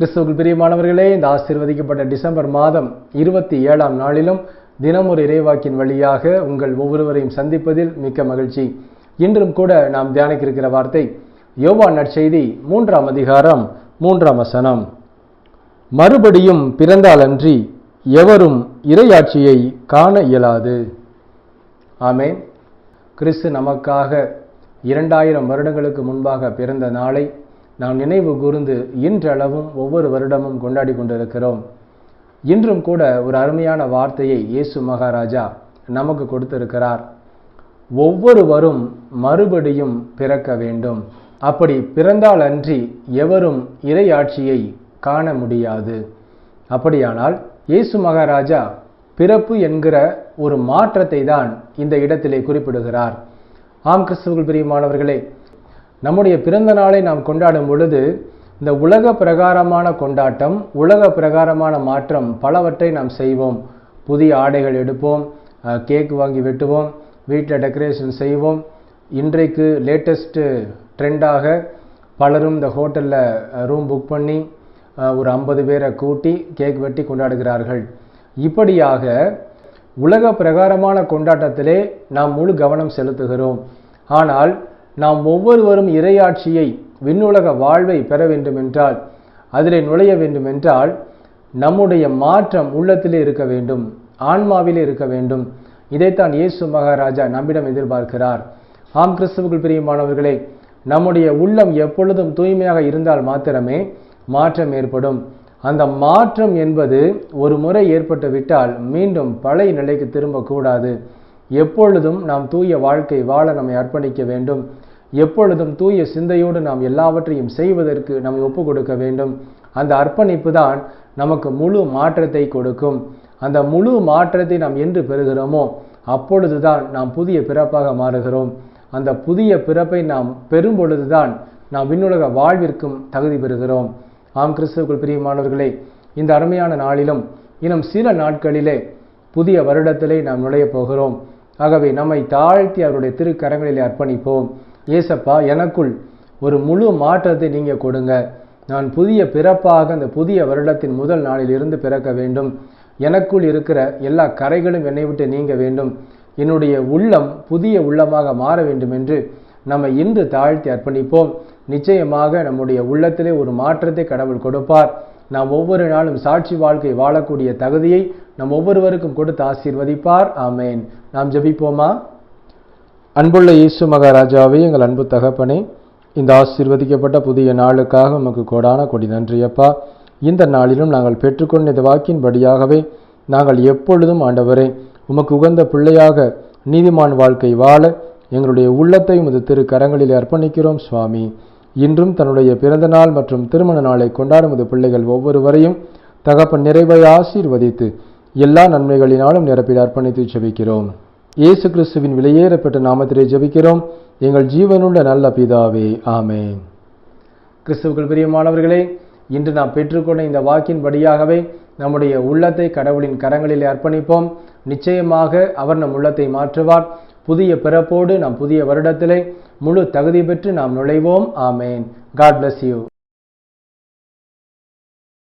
கிறிஸ்துவுக்கு பிரியமானவர்களே இந்த ஆசீர்வதிக்கப்பட்ட டிசம்பர் மாதம் இருபத்தி ஏழாம் நாளிலும் தினமொரு ஒரு இறைவாக்கின் வழியாக உங்கள் ஒவ்வொருவரையும் சந்திப்பதில் மிக்க மகிழ்ச்சி. இன்றும் கூட நாம் தியானிக்க இருக்கிற வார்த்தை யோவான் நற்செய்தி மூன்றாம் அதிகாரம் மூன்றாம் வசனம். மறுபடியும் பிறந்தாலன்றி எவரும் இறையாட்சியை காண இயலாது. ஆமே கிறிஸ்து நமக்காக இரண்டாயிரம் வருடங்களுக்கு முன்பாக பிறந்த நாளை நாம் நினைவு கூர்ந்து இன்றளவும் ஒவ்வொரு வருடமும் கொண்டாடி கொண்டிருக்கிறோம். இன்றும் கூட ஒரு அருமையான வார்த்தையை இயேசு மகாராஜா நமக்கு கொடுத்திருக்கிறார். ஒவ்வொருவரும் மறுபடியும் பிறக்க வேண்டும். அப்படி பிறந்தால் அன்றி எவரும் இறையாட்சியை காண முடியாது. அப்படியானால் இயேசு மகாராஜா பிறப்பு என்கிற ஒரு மாற்றத்தை தான் இந்த இடத்திலே குறிப்பிடுகிறார். ஆம் கிறிஸ்துவுக்குள் பிரியமானவர்களே நம்முடைய பிறந்த நாளை நாம் கொண்டாடும் பொழுது இந்த உலக பிரகாரமான கொண்டாட்டம் உலக பிரகாரமான மாற்றம் பலவற்றை நாம் செய்வோம். புதிய ஆடைகள் எடுப்போம் கேக் வாங்கி வெட்டுவோம் வீட்டில் டெக்கரேஷன் செய்வோம். இன்றைக்கு லேட்டஸ்ட்டு ட்ரெண்டாக பலரும் இந்த ஹோட்டலில் ரூம் புக் பண்ணி ஒரு ஐம்பது பேரை கூட்டி கேக் வெட்டி கொண்டாடுகிறார்கள். இப்படியாக உலக பிரகாரமான கொண்டாட்டத்திலே நாம் முழு கவனம் செலுத்துகிறோம். ஆனால் நாம் ஒவ்வொருவரும் இறையாட்சியை விண்ணுலக வாழ்வை பெற வேண்டுமென்றால் அதிலே நுழைய வேண்டுமென்றால் நம்முடைய மாற்றம் உள்ளத்திலே இருக்க வேண்டும் ஆன்மாவிலே இருக்க வேண்டும். இதைத்தான் இயேசு மகாராஜா நம்மிடம் எதிர்பார்க்கிறார். ஆம் கிறிஸ்துவுக்குள் பிரியமானவர்களே நம்முடைய உள்ளம் எப்பொழுதும் தூய்மையாக இருந்தால் மாத்திரமே மாற்றம் ஏற்படும். அந்த மாற்றம் என்பது ஒரு முறை ஏற்பட்டு விட்டால் மீண்டும் பழைய நிலைக்கு திரும்பக்கூடாது. எப்பொழுதும் நாம் தூய வாழ்க்கை வாழ நம்மை அர்ப்பணிக்க வேண்டும். எப்பொழுதும் தூய சிந்தையோடு நாம் எல்லாவற்றையும் செய்வதற்கு நம்மை ஒப்பு கொடுக்க வேண்டும். அந்த அர்ப்பணிப்பு தான் நமக்கு முழு மாற்றத்தை கொடுக்கும். அந்த முழு மாற்றத்தை நாம் என்று பெறுகிறோமோ அப்பொழுதுதான் நாம் புதிய பிறப்பாக மாறுகிறோம். அந்த புதிய பிறப்பை நாம் பெறும் பொழுதுதான் நாம் விண்ணுலக வாழ்விற்கும் தகுதி பெறுகிறோம். ஆம் கிறிஸ்துவுக்குள் பிரியமானவர்களே இந்த அருமையான நாளிலும் இன்னும் சில நாட்களிலே புதிய வருடத்திலே நாம் நுழையப் போகிறோம். ஆகவே நம்மை தாழ்த்தி அவருடைய திருக்கரங்களிலே அர்ப்பணிப்போம். ஏசப்பா எனக்குள் ஒரு முழு மாற்றத்தை நீங்கள் கொடுங்க. நான் புதிய பிறப்பாக அந்த புதிய வருடத்தின் முதல் நாளில் இருந்து பிறக்க வேண்டும். எனக்குள் இருக்கிற எல்லா கரைகளும் என்னை விட்டு நீங்க வேண்டும். என்னுடைய உள்ளம் புதிய உள்ளமாக மாற வேண்டும் என்று நம்ம இன்று தாழ்த்தி அர்ப்பணிப்போம். நிச்சயமாக நம்முடைய உள்ளத்திலே ஒரு மாற்றத்தை கடவுள் கொடுப்பார். நாம் ஒவ்வொரு நாளும் சாட்சி வாழ்க்கை வாழக்கூடிய தகுதியை நம் ஒவ்வொருவருக்கும் கொடுத்து ஆசீர்வதிப்பார். ஆமேன். நாம் ஜபிப்போமா? அன்புள்ள இயேசு மகாராஜாவே எங்கள் அன்பு தகப்பனே இந்த ஆசீர்வதிக்கப்பட்ட புதிய நாளுக்காக உமக்கு கோடான கொடி நன்றியப்பா. இந்த நாளிலும் நாங்கள் பெற்றுக்கொண்ட இந்த வாக்கின்படியாகவே நாங்கள் எப்பொழுதும் ஆண்டவரே உமக்கு உகந்த பிள்ளையாக நீதிமான் வாழ்க்கை வாழ எங்களுடைய உள்ளத்தை உமது திரு கரங்களில் அர்ப்பணிக்கிறோம் சுவாமி. இன்றும் தன்னுடைய பிறந்த நாள் மற்றும் திருமண நாளை கொண்டாடும் உமது பிள்ளைகள் ஒவ்வொருவரையும் தகப்பன் நிறைவை ஆசீர்வதித்து எல்லா நன்மைகளினாலும் நிரப்பில் அர்ப்பணித்து செவிக்கிறோம் இயேசு கிறிஸ்துவின் விலையேறப்பட்ட நாமத்திலே ஜெபிக்கிறோம். எங்கள் ஜீவனுள்ள நல்ல பிதாவே ஆமேன். கிறிஸ்துவுக்குள் பிரியமானவர்களே இன்று நாம் பெற்றுக்கொண்ட இந்த வாக்கின் படியாகவே நம்முடைய உள்ளத்தை கடவுளின் கரங்களில் அர்ப்பணிப்போம். நிச்சயமாக அவர் நம் உள்ளத்தை மாற்றுவார். புதிய பிறப்போடு நாம் புதிய வருடத்திலே முழு தகுதி பெற்று நாம் நுழைவோம். ஆமேன். God bless you